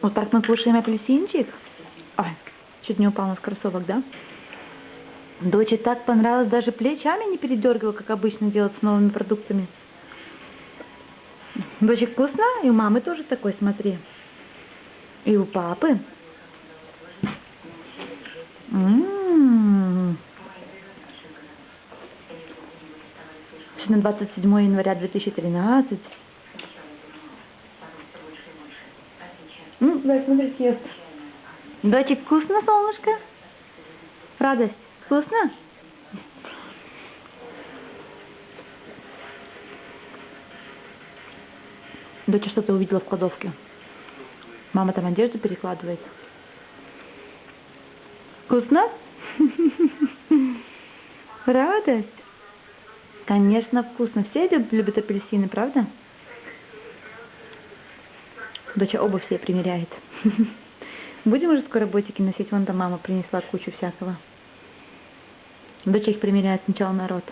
Вот так мы кушаем апельсинчик. Ой, чуть не упал у нас кроссовок, да? Доче так понравилось, даже плечами не передергивал, как обычно делать с новыми продуктами. Дочек вкусно? И у мамы тоже такой, смотри. И у папы. М-м-м. Сегодня 27 января 2013. М, Дай, смотрите, ест. Дочек, вкусно, солнышко? Радость, вкусно? Доча что-то увидела в кладовке. Мама там одежду перекладывает. Вкусно? Радость? Конечно, вкусно. Все люб- любят апельсины, правда? Доча обувь себе примеряет. Будем уже скоро ботики носить? Вон там мама принесла кучу всякого. Доча их примеряет сначала народ.